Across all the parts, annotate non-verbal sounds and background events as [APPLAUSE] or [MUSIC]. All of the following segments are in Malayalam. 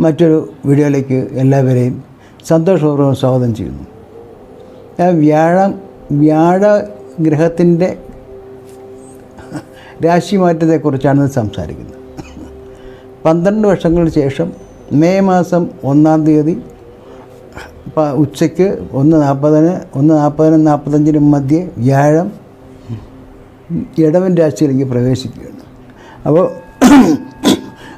മറ്റൊരു വീഡിയോയിലേക്ക് എല്ലാവരെയും സന്തോഷപൂർവം സ്വാഗതം ചെയ്യുന്നു. ഞാൻ വ്യാഴം വ്യാഴ ഗ്രഹത്തിന്റെ [LAUGHS] രാശിമാറ്റത്തെക്കുറിച്ചാണ് സംസാരിക്കുന്നത്. പന്ത്രണ്ട് വർഷങ്ങൾക്ക് ശേഷം മെയ് മാസം ഒന്നാം തീയതി ഉച്ചയ്ക്ക് ഒന്ന് നാൽപ്പതിന് ഒന്ന് നാൽപ്പതിനും നാൽപ്പത്തഞ്ചിനും മധ്യേ വ്യാഴം ഇടവൻ രാശിയിലേക്ക് പ്രവേശിക്കുകയാണ്. അപ്പോൾ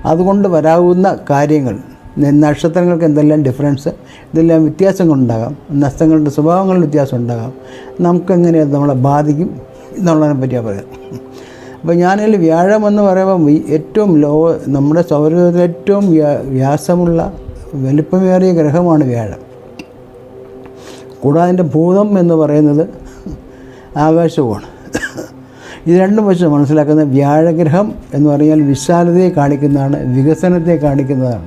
അതുകൊണ്ട് വരാവുന്ന കാര്യങ്ങൾ നക്ഷത്രങ്ങൾക്ക് എന്തെല്ലാം ഡിഫറൻസ് ഇതെല്ലാം വ്യത്യാസങ്ങളുണ്ടാകാം നഷ്ടങ്ങളുടെ സ്വഭാവങ്ങളിൽ വ്യത്യാസം ഉണ്ടാകാം നമുക്കെങ്ങനെ നമ്മളെ ബാധിക്കും എന്നുള്ളതിനെ പറ്റിയാണ് പറയാം അപ്പോൾ ഞാനതിൽ വ്യാഴം എന്ന് പറയുമ്പോൾ ഏറ്റവും ലോ നമ്മുടെ സൗരത്തിൽ ഏറ്റവും വ്യാ- വ്യാസമുള്ള വലിപ്പമേറിയ ഗ്രഹമാണ് വ്യാഴം. കൂടാതെ അതിന്റെ ഭൂതം എന്ന് പറയുന്നത് ആകാശവുമാണ്. ഇത് രണ്ടും വശം മനസ്സിലാക്കുന്ന വ്യാഴഗ്രഹം എന്ന് പറഞ്ഞാൽ വിശാലതയെ കാണിക്കുന്നതാണ് വികസനത്തെ കാണിക്കുന്നതാണ്.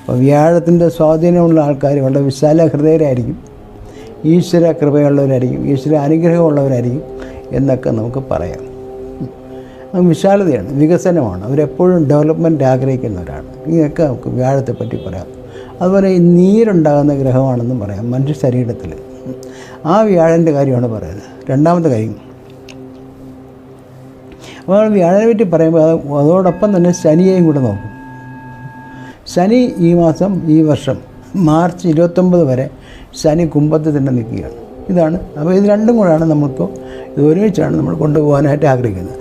അപ്പോൾ വ്യാഴത്തിന്റെ സ്വാധീനമുള്ള ആൾക്കാർ വളരെ വിശാല ഹൃദയരായിരിക്കും ഈശ്വര കൃപയുള്ളവരായിരിക്കും ഈശ്വര അനുഗ്രഹമുള്ളവരായിരിക്കും എന്നൊക്കെ നമുക്ക് പറയാം. വിശാലതയാണ് വികസനമാണ്. അവരെപ്പോഴും ഡെവലപ്മെന്റ് ആഗ്രഹിക്കുന്നവരാണ്. ഇതൊക്കെ നമുക്ക് വ്യാഴത്തെ പറ്റി പറയാം. അതുപോലെ നീരുണ്ടാകുന്ന ഗ്രഹമാണെന്നും പറയാം മനുഷ്യ ശരീരത്തിൽ. ആ വ്യാഴന്റെ കാര്യമാണ് പറയുന്നത്. രണ്ടാമത്തെ കാര്യം അപ്പോൾ വ്യാഴനെ പറ്റി പറയുമ്പോൾ അത് അതോടൊപ്പം തന്നെ ശനിയെയും കൂടെ നോക്കും. ശനി ഈ മാസം ഈ വർഷം മാർച്ച് ഇരുപത്തൊമ്പത് വരെ ശനി കുംഭത്തിൽ തന്നെ നിൽക്കുകയാണ് ഇതാണ്. അപ്പോൾ ഇത് രണ്ടും കൂടെയാണ് നമുക്ക് ഇത് ഒരുമിച്ചാണ് നമ്മൾ കൊണ്ടുപോകാനായിട്ട് ആഗ്രഹിക്കുന്നത്.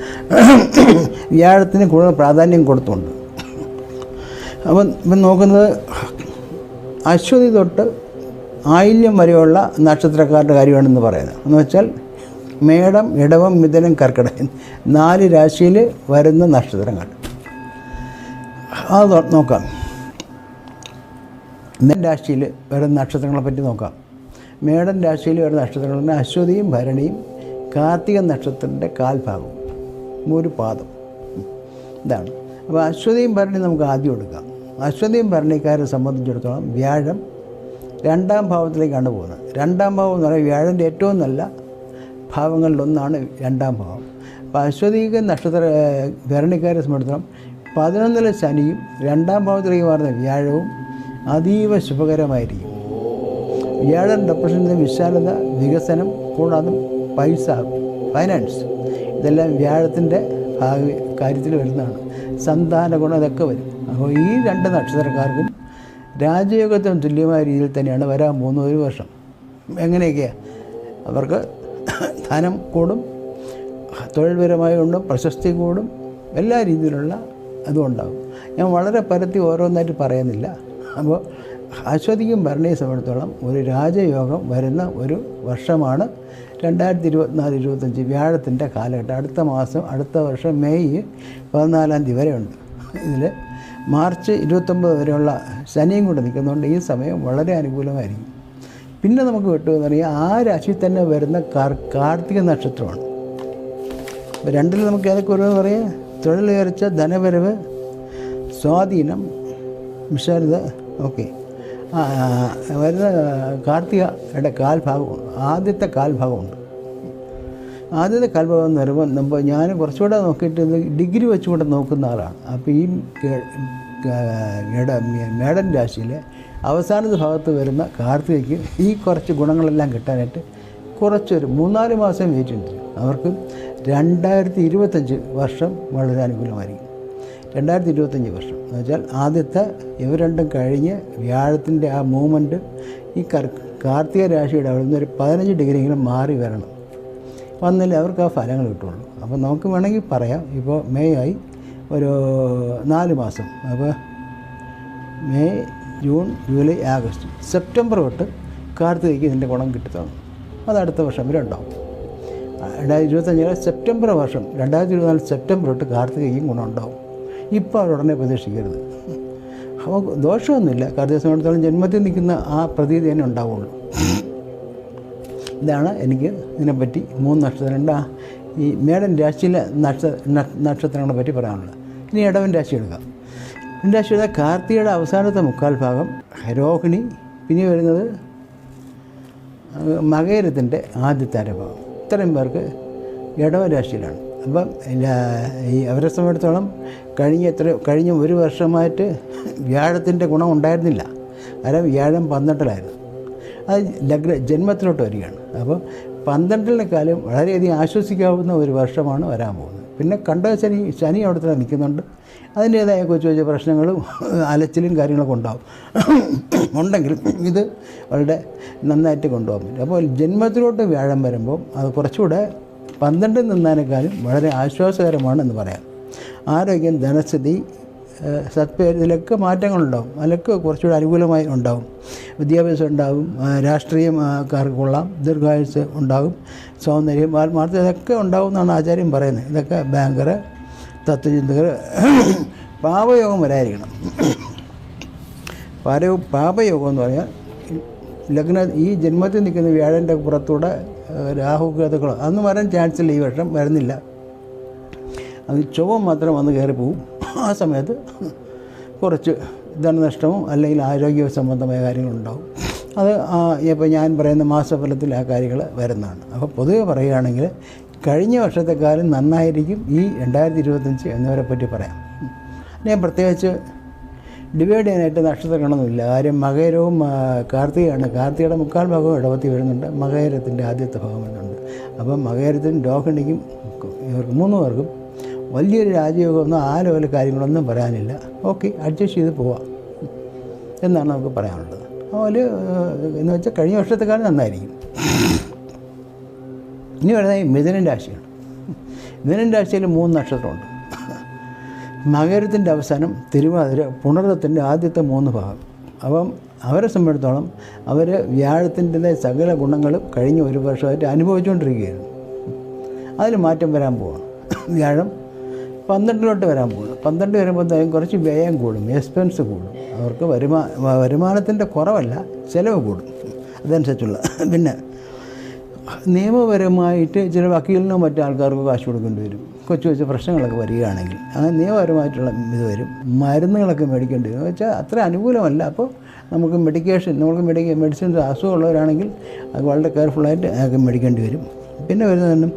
വ്യാഴത്തിന് കൂടുതൽ പ്രാധാന്യം കൊടുത്തുകൊണ്ട്. അപ്പം ഇപ്പം നോക്കുന്നത് അശ്വതി തൊട്ട് ആയില്യം വരെയുള്ള നക്ഷത്രക്കാരുടെ കാര്യമാണെന്ന് പറയുന്നത്. എന്ന് വെച്ചാൽ മേടം ഇടവം മിഥുനം കർക്കിടകം. നാല് രാശിയിൽ വരുന്ന നക്ഷത്രങ്ങൾ. അത് നോക്കാം. മേൻ രാശിയിൽ വരുന്ന നക്ഷത്രങ്ങളെ പറ്റി നോക്കാം. മേടൻ രാശിയിൽ വരുന്ന നക്ഷത്രങ്ങൾ അശ്വതിയും ഭരണിയും കാർത്തിക നക്ഷത്രത്തിന്റെ കാൽഭാഗവും ഒരു പാദം ഇതാണ്. അപ്പോൾ അശ്വതിയും ഭരണിയും നമുക്ക് ആദ്യം എടുക്കാം. അശ്വതിയും ഭരണിക്കാരെ സംബന്ധിച്ചിടത്തോളം വ്യാഴം രണ്ടാം ഭാവത്തിലേക്കാണ് പോകുന്നത്. രണ്ടാം ഭാവം എന്ന് പറയുന്നത് വ്യാഴന്റെ ഏറ്റവും നല്ല ഭാവങ്ങളിലൊന്നാണ് രണ്ടാം ഭാവം അപ്പോൾ അശ്വതീക നക്ഷത്ര ഭരണിക്കാരെ സംബന്ധിച്ചിടത്തോളം പതിനൊന്നിലെ ശനിയും രണ്ടാം ഭാവത്തിലേക്ക് മാറുന്ന വ്യാഴവും അതീവ ശുഭകരമായിരിക്കും. വ്യാഴം റെപ്രസെന്റ് വിശാലത വികസനം കൂടാതെ പൈസ ഫൈനാൻസ് ഇതെല്ലാം വ്യാഴത്തിന്റെ ഭാഗ കാര്യത്തിൽ വരുന്നതാണ്. സന്താന ഗുണം ഇതൊക്കെ വരും. അപ്പോൾ ഈ രണ്ട് നക്ഷത്രക്കാർക്കും രാജയോഗത്തിന് തുല്യമായ രീതിയിൽ തന്നെയാണ് വരാൻ പോകുന്ന ഒരു വർഷം. എങ്ങനെയൊക്കെയാണ് അവർക്ക് ധനം കൂടും തൊഴിൽപരമായി കൊണ്ടും പ്രശസ്തി കൂടും എല്ലാ രീതിയിലുള്ള അതും ഉണ്ടാകും. ഞാൻ വളരെ പരത്തി ഓരോന്നായിട്ട് പറയുന്നില്ല. അപ്പോൾ അശ്വതിക്കും ഭരണിയെ സംബന്ധിച്ചിടത്തോളം ഒരു രാജയോഗം വരുന്ന ഒരു വർഷമാണ് രണ്ടായിരത്തി ഇരുപത്തിനാല് ഇരുപത്തഞ്ച് വ്യാഴത്തിന്റെ കാലഘട്ടം. അടുത്ത മാസം അടുത്ത വർഷം മെയ് പതിനാലാം തീയതി വരെയുണ്ട്. ഇതിൽ മാർച്ച് ഇരുപത്തൊമ്പത് വരെയുള്ള ശനിയും കൂടെ നിൽക്കുന്നതുകൊണ്ട് ഈ സമയം വളരെ അനുകൂലമായിരിക്കും. പിന്നെ നമുക്ക് കിട്ടുമെന്ന് പറഞ്ഞാൽ ആ രാശിയിൽ തന്നെ വരുന്ന കാർ കാർത്തിക നക്ഷത്രമാണ്. രണ്ടിൽ നമുക്ക് ഏതൊക്കെ വരുമെന്ന് പറയാം? തൊഴിലുയർച്ച ധനവരവ് സ്വാധീനം വിശാലത ഓക്കെ. വരുന്ന കാർത്തികയുടെ കാൽഭാഗമുണ്ട്. ആദ്യത്തെ കാൽഭാഗമുണ്ട്. ആദ്യത്തെ കാൽഭാഗം എന്ന് പറയുമ്പോൾ നമ്മൾ ഞാൻ കുറച്ചുകൂടെ നോക്കിയിട്ട് ഡിഗ്രി വെച്ചുകൊണ്ട് നോക്കുന്ന ആളാണ്. അപ്പോൾ ഈ മേടൻ രാശിയിലെ അവസാനത്തെ ഭാഗത്ത് വരുന്ന കാർത്തികയ്ക്ക് ഈ കുറച്ച് ഗുണങ്ങളെല്ലാം കിട്ടാനായിട്ട് കുറച്ചൊരു മൂന്നാൽ മാസം വെയിറ്റ് ഉണ്ട് അവർക്ക് രണ്ടായിരത്തി ഇരുപത്തഞ്ച് വർഷം വളരെ അനുകൂലമായിരിക്കും. രണ്ടായിരത്തി ഇരുപത്തഞ്ച് വർഷം. എന്ന് വെച്ചാൽ ആദ്യത്തെ ഇവ രണ്ടും കഴിഞ്ഞ് വ്യാഴത്തിന്റെ ആ മൂവ്മെന്റ് ഈ കർ കാർത്തിക രാശിയുടെ അവിടെ നിന്ന് ഒരു പതിനഞ്ച് ഡിഗ്രിയെങ്കിലും മാറി വരണം. വന്നില്ല അവർക്ക് ആ ഫലങ്ങൾ കിട്ടുള്ളൂ. അപ്പോൾ നമുക്ക് വേണമെങ്കിൽ പറയാം ഇപ്പോൾ മെയ് ആയി ഒരു നാല് മാസം. അപ്പോൾ May June July August September തൊട്ട് കാർത്തികയ്ക്ക് ഇതിന്റെ ഗുണം കിട്ടുന്നു അത് അടുത്ത വർഷം വരെ ഉണ്ടാവും. രണ്ടായിരത്തി ഇരുപത്തഞ്ച് സെപ്റ്റംബർ വർഷം രണ്ടായിരത്തി ഇരുപത്തിനാല് സെപ്റ്റംബർ തൊട്ട് കാർത്തികയ്ക്കും ഗുണം ഉണ്ടാവും. ഇപ്പോൾ അവരുടനെ പ്രതീക്ഷിക്കരുത്. അപ്പോൾ ദോഷമൊന്നുമില്ല. കാർത്തിക സമയത്തോളം ജന്മത്തിൽ നിൽക്കുന്ന ആ പ്രതീതി തന്നെ ഉണ്ടാവുള്ളൂ. ഇതാണ് എനിക്ക് ഇതിനെപ്പറ്റി മൂന്ന് നക്ഷത്രം. രണ്ട് ഈ മേടൻ രാശിയിലെ നക്ഷ നക്ഷത്രങ്ങളെ പറ്റി പറയാനുള്ളത്. ഇനി ഇടവൻ രാശി എടുക്കാം. ഇടവൻ അശ്വത കാർത്തികയുടെ അവസാനത്തെ മുക്കാൽ ഭാഗം രോഹിണി പിന്നെ വരുന്നത് മകേരത്തിന്റെ ആദ്യത്തെ അരഭാഗം. ഇത്രയും പേർക്ക് ഇടവ രാശിയിലാണ് അപ്പം ഈ അവരെ സംബന്ധിച്ചിടത്തോളം കഴിഞ്ഞ എത്ര കഴിഞ്ഞ ഒരു വർഷമായിട്ട് വ്യാഴത്തിന്റെ ഗുണം ഉണ്ടായിരുന്നില്ല. കാരണം വ്യാഴം പന്ത്രണ്ടിലായിരുന്നു. അത് ലഗ്ന ജന്മത്തിലോട്ട് വരികയാണ്. അപ്പോൾ പന്ത്രണ്ടിനെക്കാളും വളരെയധികം ആശ്വസിക്കാവുന്ന ഒരു വർഷമാണ് വരാൻ പോകുന്നത്. പിന്നെ കണ്ട ശനി ശനി അവിടെ തന്നെ നിൽക്കുന്നുണ്ട്. അതിന്റേതായ കൊച്ചു കൊച്ചു പ്രശ്നങ്ങളും അലച്ചിലും കാര്യങ്ങളൊക്കെ ഉണ്ടാവും. ഉണ്ടെങ്കിൽ ഇത് വളരെ നന്നായിട്ട് കൊണ്ടുപോകാൻ പറ്റും. അപ്പോൾ ജന്മത്തിലോട്ട് വ്യാഴം വരുമ്പോൾ അത് കുറച്ചുകൂടെ പന്ത്രണ്ടിൽ നിന്നതിനേക്കാളും വളരെ ആശ്വാസകരമാണെന്ന് പറയാം. ആരോഗ്യം ധനസ്ഥിതി ഏഹ് സത്പേര് ഇതിലൊക്കെ മാറ്റങ്ങളുണ്ടാവും. അതിലൊക്കെ കുറച്ചുകൂടി അനുകൂലമായി ഉണ്ടാവും. വിദ്യാഭ്യാസം ഉണ്ടാവും. രാഷ്ട്രീയക്കാർക്ക് കൊള്ളാം. ദീർഘായുസ് ഉണ്ടാകും. സൗന്ദര്യം ആത്മാർത്ഥ ഇതൊക്കെ ഉണ്ടാവും എന്നാണ് ആചാര്യം പറയുന്നത്. ഇതൊക്കെ ബാങ്കർ തത്വചിന്തകർ [COUGHS] പാപയോഗം വരായിരിക്കണം പാര പാപയോഗം എന്ന് പറഞ്ഞാൽ ലഗ്ന ഈ ജന്മത്തിൽ നിൽക്കുന്ന വ്യാഴന്റെ പുറത്തൂടെ രാഹു കേതുക്കളോ അന്ന് വരാൻ ചാൻസ് ഇല്ല. ഈ വർഷം വരുന്നില്ല. അത് ചുവ മാത്രം വന്ന് കയറി പോവും ആ സമയത്ത് കുറച്ച് ധനനഷ്ടവും അല്ലെങ്കിൽ ആരോഗ്യ സംബന്ധമായ കാര്യങ്ങളുണ്ടാവും. അത് ഇപ്പോൾ ഞാൻ പറയുന്ന മാസഫലത്തിൽ ആ കാര്യങ്ങൾ വരുന്നതാണ്. അപ്പോൾ പൊതുവെ പറയുകയാണെങ്കിൽ കഴിഞ്ഞ വർഷത്തെക്കാലം നന്നായിരിക്കും ഈ രണ്ടായിരത്തി ഇരുപത്തഞ്ച് എന്നിവരെ പറ്റി പറയാം. ഞാൻ പ്രത്യേകിച്ച് ഡിവൈഡ് ചെയ്യാനായിട്ട് നക്ഷത്രങ്ങളൊന്നുമില്ല കാര്യം മകരവും കാർത്തികയാണ്. കാർത്തികയുടെ മുക്കാൽ ഭാഗവും ഇടപത്തി വരുന്നുണ്ട്. മകരത്തിന്റെ ആദ്യത്തെ ഭാഗം വരുന്നുണ്ട്. അപ്പം മകരത്തിനും രോഹിണിക്കും ഇവർക്ക് മൂന്ന് പേർക്കും വലിയൊരു രാജയോഗമൊന്നും ആ ലെവൽ കാര്യങ്ങളൊന്നും പറയാനില്ല. ഓക്കെ അഡ്ജസ്റ്റ് ചെയ്ത് പോവാം. എന്നാണ് നമുക്ക് പറയാനുള്ളത്. അതുപോലെ എന്ന് വെച്ചാൽ കഴിഞ്ഞ വർഷത്തെക്കാളും നന്നായിരിക്കും. ഇനി വരുന്നത് മിഥുനൻ രാശിയാണ്. മിഥുനൻ രാശിയിൽ മൂന്ന് നക്ഷത്രമുണ്ട്. മകരത്തിന്റെ അവസാനം തിരുവാതിര പുണർത്തത്തിന്റെ ആദ്യത്തെ മൂന്ന് ഭാഗം. അപ്പം അവരെ സംബന്ധിച്ചിടത്തോളം അവർ വ്യാഴത്തിന്റെ സകല ഗുണങ്ങളും കഴിഞ്ഞ ഒരു വർഷമായിട്ട് അനുഭവിച്ചുകൊണ്ടിരിക്കുകയായിരുന്നു അതിൽ മാറ്റം വരാൻ പോവാണ്. വ്യാഴം പന്ത്രണ്ടിലോട്ട് വരാൻ പോകുന്നു. പന്ത്രണ്ട് വരുമ്പോഴത്തേക്കും കുറച്ച് വ്യയം കൂടും എക്സ്പെൻസ് കൂടും. അവർക്ക് വരുമാ വരുമാനത്തിന്റെ കുറവല്ല ചിലവ് കൂടും. അതനുസരിച്ചുള്ള പിന്നെ നിയമപരമായിട്ട് ചില വക്കീലിനോ മറ്റു ആൾക്കാർക്കോ കാശ് കൊടുക്കേണ്ടി വരും. കൊച്ചു കൊച്ചു പ്രശ്നങ്ങളൊക്കെ വരികയാണെങ്കിൽ അങ്ങനെ നിയമപരമായിട്ടുള്ള ഇത് വരും. മരുന്നുകളൊക്കെ മേടിക്കേണ്ടി വരും. വെച്ചാൽ അത്ര അനുകൂലമല്ല. അപ്പോൾ നമുക്ക് മെഡിക്കേഷൻ നമുക്ക് മെഡിക്ക മെഡിസിൻസ് അസുഖമുള്ളവരാണെങ്കിൽ അത് വളരെ കെയർഫുള്ളായിട്ട് അതൊക്കെ മേടിക്കേണ്ടി വരും. പിന്നെ വരുന്നതാണ്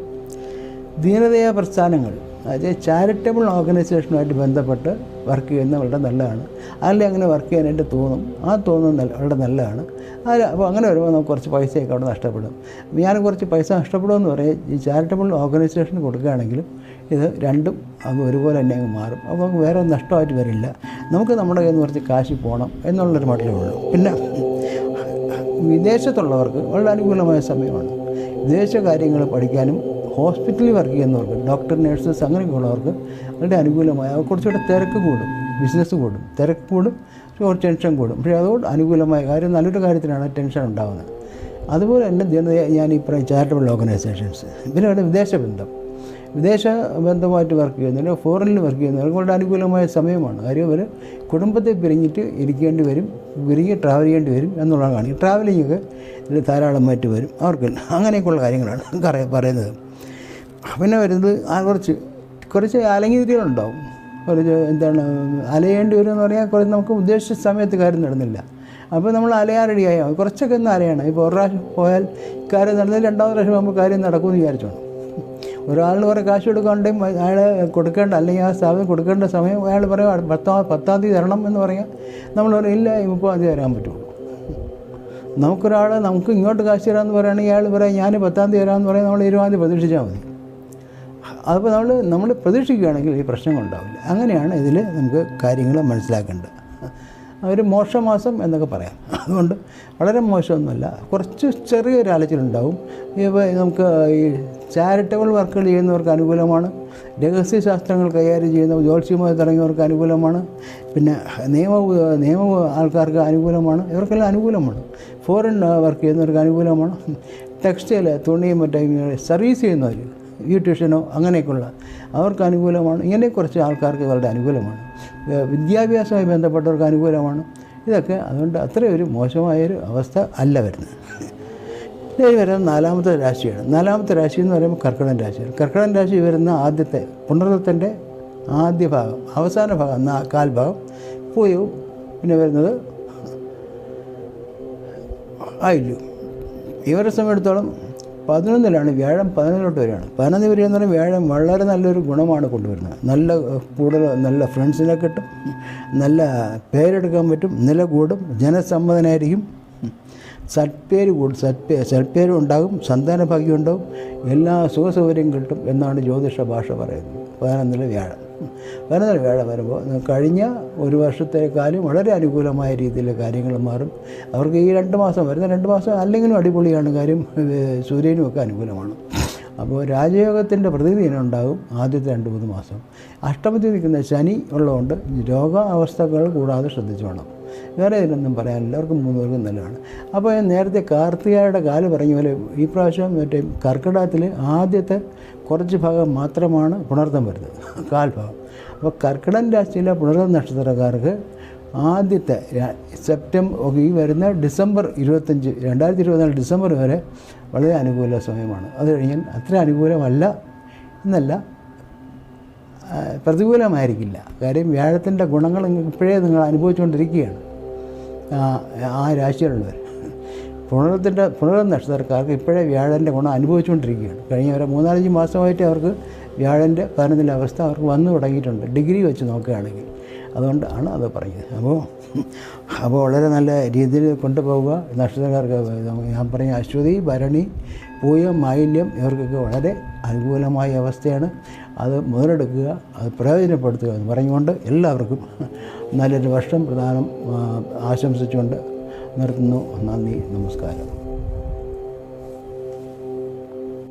ദീനതയാ പ്രസ്ഥാനങ്ങൾ. അതായത് ചാരിറ്റബിൾ ഓർഗനൈസേഷനുമായിട്ട് ബന്ധപ്പെട്ട് വർക്ക് ചെയ്യുന്നത് വളരെ നല്ലതാണ്. അതിൽ അങ്ങനെ വർക്ക് ചെയ്യാനായിട്ട് തോന്നും. ആ തോന്നുന്നത് നല്ല വളരെ നല്ലതാണ്. അതിൽ അപ്പോൾ അങ്ങനെ വരുമ്പോൾ നമുക്ക് കുറച്ച് പൈസയൊക്കെ അവിടെ നഷ്ടപ്പെടും. ഞാൻ കുറച്ച് പൈസ നഷ്ടപ്പെടുമെന്ന് പറയാം. ഈ ചാരിറ്റബിൾ ഓർഗനൈസേഷന് കൊടുക്കുകയാണെങ്കിലും ഇത് രണ്ടും അത് ഒരുപോലെ തന്നെ അങ്ങ് മാറും. അപ്പോൾ നമുക്ക് വേറെ നഷ്ടമായിട്ട് വരില്ല. നമുക്ക് നമ്മുടെ കയ്യിൽ നിന്ന് കുറച്ച് കാശ് പോകണം എന്നുള്ളൊരു മട്ടിലേ ഉള്ളൂ. പിന്നെ വിദേശത്തുള്ളവർക്ക് വളരെ അനുകൂലമായ സമയമാണ്. വിദേശ കാര്യങ്ങൾ പഠിക്കാനും ഹോസ്പിറ്റലിൽ വർക്ക് ചെയ്യുന്നവർക്ക് ഡോക്ടർ നഴ്സസ് അങ്ങനെയൊക്കെയുള്ളവർക്ക് അനുകൂലമായ അവർ കുറച്ചുകൂടെ തിരക്ക് കൂടും ബിസിനസ് കൂടും തിരക്ക് കൂടും കുറച്ച് ടെൻഷൻ കൂടും. പക്ഷേ അതോട് അനുകൂലമായ കാര്യം നല്ലൊരു കാര്യത്തിനാണ് ടെൻഷൻ ഉണ്ടാകുന്നത് അതുപോലെ തന്നെ ഞാൻ ഈ ചാരിറ്റബിൾ ഓർഗനൈസേഷൻസ് പിന്നെ വിദേശ ബന്ധം. വിദേശ ബന്ധമായിട്ട് വർക്ക് ചെയ്യുന്നവർ ഫോറിനിൽ വർക്ക് ചെയ്യുന്നവർക്ക് വളരെ അനുകൂലമായ സമയമാണ്. കാര്യം അവർ കുടുംബത്തെ പിരിഞ്ഞിട്ട് ഇരിക്കേണ്ടി വരും പിരിഞ്ഞ് ട്രാവൽ ചെയ്യേണ്ടി വരും എന്നുള്ളതാണ് ട്രാവലിംഗ് ഒക്കെ ഇതിൽ ധാരാളമായിട്ട് വരും. അവർക്ക് അങ്ങനെയൊക്കെയുള്ള കാര്യങ്ങളാണ് [LAUGHS] കറ- പറയുന്നത്. പിന്നെ വരുന്നത് കുറച്ച് കുറച്ച് അലങ്ങിതിരികളുണ്ടാവും കുറച്ച് എന്താണ് അലയേണ്ടി വരും എന്ന് പറഞ്ഞാൽ കുറച്ച് നമുക്ക് ഉദ്ദേശിച്ച സമയത്ത് കാര്യം നടന്നില്ല. അപ്പോൾ നമ്മൾ അലയാൻ റെഡിയായി കുറച്ചൊക്കെ ഒന്ന് അലയാണ്. ഇപ്പോൾ ഒരു പ്രാവശ്യം പോയാൽ കാര്യം നടന്നില്ല രണ്ടാമത് പ്രാവശ്യം നമ്മൾ കാര്യം നടക്കുമെന്ന് വിചാരിച്ചോണം. ഒരാളിന് കുറേ കാശ് കൊടുക്കാണ്ടെങ്കിൽ അയാൾ കൊടുക്കേണ്ട അല്ലെങ്കിൽ ആ സ്ഥാപനം കൊടുക്കേണ്ട സമയം അയാൾ പറയാം പത്താം പത്താം തീയതി തരണം എന്ന് പറയാം. നമ്മൾ പറയും ഇല്ല ഇപ്പോൾ തീയതി തരാൻ പറ്റുള്ളൂ. നമുക്കൊരാൾ നമുക്ക് ഇങ്ങോട്ട് കാശ് തരാമെന്ന് പറയുകയാണെങ്കിൽ അയാൾ പറയാം ഞാൻ പത്താം തീയതി തരാമെന്ന് പറയാം. നമ്മൾ ഇരുപതാം തീയതി പ്രതീക്ഷിച്ചാൽ മതി. അപ്പോൾ നമ്മൾ നമ്മൾ പ്രതീക്ഷിക്കുകയാണെങ്കിൽ ഈ പ്രശ്നങ്ങളുണ്ടാവില്ല അങ്ങനെയാണ് ഇതിൽ നമുക്ക് കാര്യങ്ങൾ മനസ്സിലാക്കേണ്ടത്. ഒരു മോശമാസം എന്നൊക്കെ പറയാം. അതുകൊണ്ട് വളരെ മോശമൊന്നുമല്ല. കുറച്ച് ചെറിയൊരു അലച്ചിലുണ്ടാവും നമുക്ക് ഈ ചാരിറ്റബിൾ വർക്കുകൾ ചെയ്യുന്നവർക്ക് അനുകൂലമാണ്. രഹസ്യശാസ്ത്രങ്ങൾ കൈകാര്യം ചെയ്യുന്ന ജ്യോത്സ്യമായി തുടങ്ങിയവർക്ക് അനുകൂലമാണ്. പിന്നെ നിയമ നിയമ ആൾക്കാർക്ക് അനുകൂലമാണ്. ഇവർക്കെല്ലാം അനുകൂലമാണ്. ഫോറിൻ വർക്ക് ചെയ്യുന്നവർക്ക് അനുകൂലമാണ്. ടെക്സ്റ്റൈൽ തുണിയും മറ്റേ സർവീസ് ചെയ്യുന്നവർ ബ്യൂട്ടീഷ്യനോ അങ്ങനെയൊക്കെയുള്ള അവർക്ക് അനുകൂലമാണ്. ഇങ്ങനെ കുറച്ച് ആൾക്കാർക്ക് ഇവരുടെ അനുകൂലമാണ്. വിദ്യാഭ്യാസവുമായി ബന്ധപ്പെട്ടവർക്ക് അനുകൂലമാണ്. ഇതൊക്കെ അതുകൊണ്ട് അത്രയൊരു മോശമായൊരു അവസ്ഥ അല്ല വരുന്നത്. ഇനി വരുന്ന നാലാമത്തെ രാശിയാണ്. നാലാമത്തെ രാശി എന്ന് പറയുമ്പോൾ കർക്കിടൻ രാശിയാണ്. കർക്കിടൻ രാശി വരുന്ന ആദ്യത്തെ പുണർത്തത്തിന്റെ ആദ്യ ഭാഗം അവസാന ഭാഗം നാ- കാൽഭാഗം പൂയവും പിന്നെ വരുന്നത് ആയില്ലു ഇവരെ സംബന്ധിച്ചിടത്തോളം പതിനൊന്നിലാണ് വ്യാഴം പതിനൊന്നിലോട്ട് വരികയാണ്. പതിനൊന്ന് വരിക എന്ന് പറഞ്ഞാൽ വ്യാഴം വളരെ നല്ലൊരു ഗുണമാണ് കൊണ്ടുവരുന്നത്. നല്ല കൂടുതൽ നല്ല ഫ്രണ്ട്സിനെ കിട്ടും. നല്ല പേരെടുക്കാൻ പറ്റും. നില കൂടും ജനസമ്മതനായിരിക്കും. സൽപ്പേര് കൂടും. സൽപ്പേ സൽപ്പേരും ഉണ്ടാകും. സന്താന ഭാഗ്യം ഉണ്ടാകും. എല്ലാ സുഖ സൗകര്യം കിട്ടും എന്നാണ് ജ്യോതിഷ ഭാഷ പറയുന്നത്. പതിനൊന്നിലെ വ്യാഴം. പതിനൊന്നിലെ വേള വരുമ്പോൾ കഴിഞ്ഞ ഒരു വർഷത്തേക്കാളും വളരെ അനുകൂലമായ രീതിയിൽ കാര്യങ്ങൾ മാറും. അവർക്ക് ഈ രണ്ട് മാസം വരുന്ന രണ്ട് മാസം അല്ലെങ്കിലും അടിപൊളിയാണ്. കാര്യം സൂര്യനും ഒക്കെ അനുകൂലമാണ്. അപ്പോൾ രാജയോഗത്തിന്റെ പ്രതിനിധീനം ഉണ്ടാകും ആദ്യത്തെ രണ്ട് മൂന്ന് മാസം. അഷ്ടമത്തിൽ നിൽക്കുന്ന ശനി ഉള്ളതുകൊണ്ട് രോഗാവസ്ഥകൾ കൂടാതെ ശ്രദ്ധിച്ചു വേണം. വേറെ ഇതിനൊന്നും പറയാനില്ല. എല്ലാവർക്കും മൂന്ന് പേർക്കും നല്ലതാണ്. അപ്പോൾ നേരത്തെ കാർത്തികയുടെ കാൽ പറഞ്ഞ പോലെ ഈ പ്രാവശ്യം മറ്റേ കർക്കിടകത്തിൽ ആദ്യത്തെ കുറച്ച് ഭാഗം മാത്രമാണ് പുണർത്തം വരുന്നത്. കാൽഭാഗം അപ്പോൾ കർക്കിടൻ രാശിയിലെ പുണർത്തം നക്ഷത്രക്കാർക്ക് ആദ്യത്തെ സെപ്റ്റംബർ ഈ വരുന്ന ഡിസംബർ ഇരുപത്തഞ്ച് രണ്ടായിരത്തി ഇരുപത്തിനാല് ഡിസംബർ വരെ വളരെ അനുകൂല സമയമാണ്. അത് കഴിഞ്ഞാൽ അത്ര അനുകൂലമല്ല എന്നല്ല പ്രതികൂലമായിരിക്കില്ല. കാര്യം വ്യാഴത്തിന്റെ ഗുണങ്ങൾ ഇപ്പോഴേ നിങ്ങൾ അനുഭവിച്ചുകൊണ്ടിരിക്കുകയാണ്. ആ, രാശിയിലുള്ളവർ. പുണരത്തിന്റെ പുണർ നക്ഷത്രക്കാർക്ക് ഇപ്പോഴേ വ്യാഴന്റെ ഗുണം അനുഭവിച്ചുകൊണ്ടിരിക്കുകയാണ്. കഴിഞ്ഞ ഒരു മൂന്നാലഞ്ച് മാസമായിട്ട് അവർക്ക് വ്യാഴന്റെ പതിനൊന്നിന്റെ അവസ്ഥ അവർക്ക് വന്നു തുടങ്ങിയിട്ടുണ്ട്. ഡിഗ്രി വെച്ച് നോക്കുകയാണെങ്കിൽ അതുകൊണ്ടാണ് അത് പറഞ്ഞത്. അപ്പോൾ അപ്പോൾ വളരെ നല്ല രീതിയിൽ കൊണ്ടുപോവുക. നക്ഷത്രക്കാർക്ക് ഞാൻ പറഞ്ഞ അശ്വതി ഭരണി പൂയം മാലിന്യം ഇവർക്കൊക്കെ വളരെ അനുകൂലമായ അവസ്ഥയാണ്. അത് മുതലെടുക്കുക അത് പ്രയോജനപ്പെടുത്തുക എന്ന് പറഞ്ഞുകൊണ്ട് എല്ലാവർക്കും നല്ലൊരു വർഷം പ്രധാനം ആശംസിച്ചുകൊണ്ട് നിർത്തുന്നു. നന്ദി നമസ്കാരം.